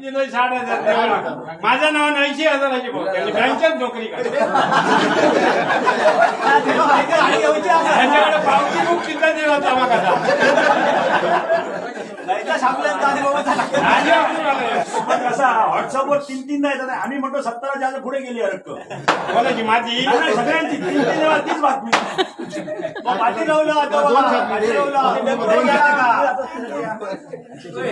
दिलं साठ हजार. माझं नाव ऐंशी हजाराची भाऊ त्यांनी बँकेत नोकरी करते कसा व्हॉट्सअपवर तीन तीनदा येतात. आम्ही म्हणतो सत्तराच्या आज पुढे गेली कोणाची माझी सगळ्यांची. तीन तीन वेळा तीच बातमी. पाठी लावलं?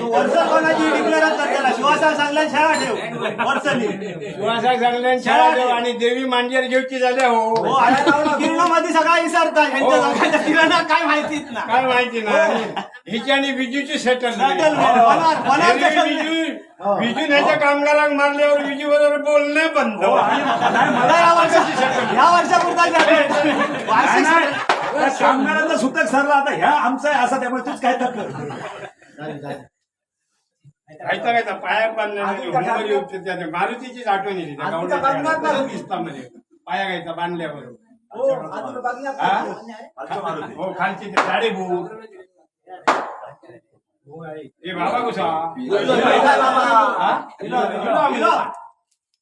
वर्ष कोणाची डिक्लेअर त्याला? शिवासा सांगल्या शाळा ठेव. वर्षांनी. शिवासाहेब चांगल्या शाळा देव आणि देवी मांडीवर घेऊची झाल्या हो. हो किरणामध्ये सगळा विसरता यांच्या सगळ्यांच्या किरणा काय माहितीच ना? काय माहिती नाही हिची आणि विजूची सेटल Settle नाही. होणार, होणार settle नाही. विजू विजू ह्याच्या कामगारांना मारल्यावर विजू बरोबर बोलणे बंद. हो, मला या वर्षाची या वर्षापुरता कामगारांचा सुतक सरला आता. ह्या आमचा आहे असा त्यामुळे तूच काय तर कर खायचा खायचा पाया बांधल्या मारुतीचीच आठवण येते त्या किस्तामध्ये पाया घ्यायचा बांधल्यावर हा? हो? खालची ते साडे भू ए बाबा कुसा हा? इलो, इलो आम्ही.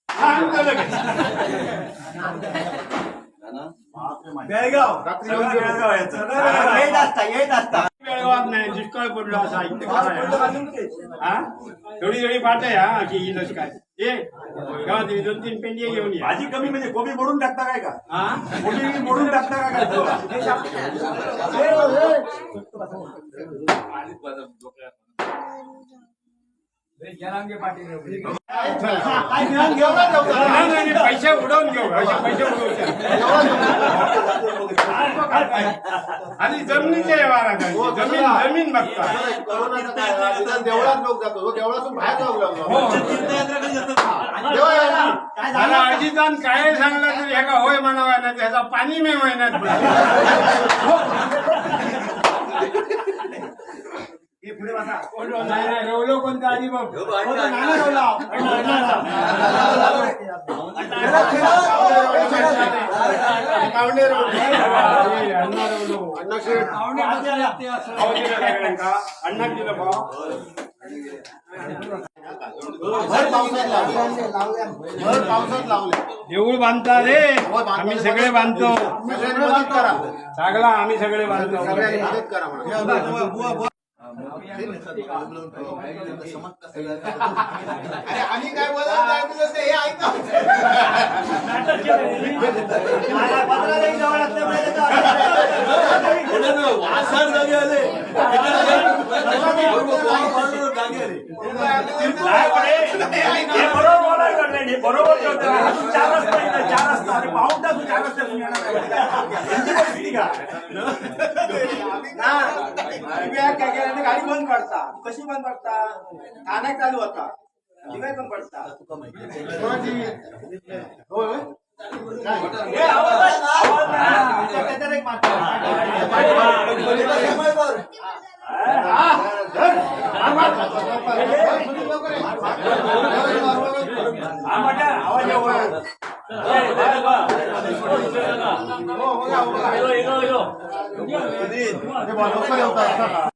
हा, आम्ही गेलो की. बेळगाव सगळं बेळगाव याचं येत असता येत असता बेळगावात नाही दुष्काळ पडलो असं ऐकते हा? थोडी थोडी पाठ आहे हा की येईलच काय? ये. गावात दोन तीन पेंडी घेऊन या. भाजी कमी म्हणजे कोबी मोडून टाकता काय का? हा? कोबी मोडून टाकता का काय का जाऊ का? नाही, नाही, नाही, पैसे उडवून घेऊ पैसे उडवूचे आणि जमिनीच्या व्यवहारात आहे. जमीन जमीन बघता देवळात लोक जातो देवळातून बाहेर जाऊ हो मला? अजितान काय सांगला तरी ह्याका होय म्हणावा ना त्याचा पाणी मे महिन्यात हे पुढे बसा. नाही नाही रवलो कोणता आधी बघ हो, नाना रवलो देऊळ बांधता रे. आम्ही सगळे बांधतो चांगला आम्ही सगळे बांधतो. आम्ही काय बोलत काय बोलत हे ऐका मला पत्राला एक जवळ असल्यामुळे त्याचा- नाही, पण हे- हे बरोबर बोलायला लागले. हे बरोबर. अजून चार रस्ते इथे, चार रस्ते. आणि पाहून टाकू चार येणार का? गाडी बंद पडता. कशी बंद पडता? ठाण्यात चालू होता? दिवाय पण पडता. होय होय. हे आवाज- आवाज नाही. त्याच्यात एक मात्र. हा, म्हटलं, आवाज येऊ नये. हे, बरं, बरं. हो बघा बघा इलो, इलो, इलो. ते बघा, लवकर येऊ का?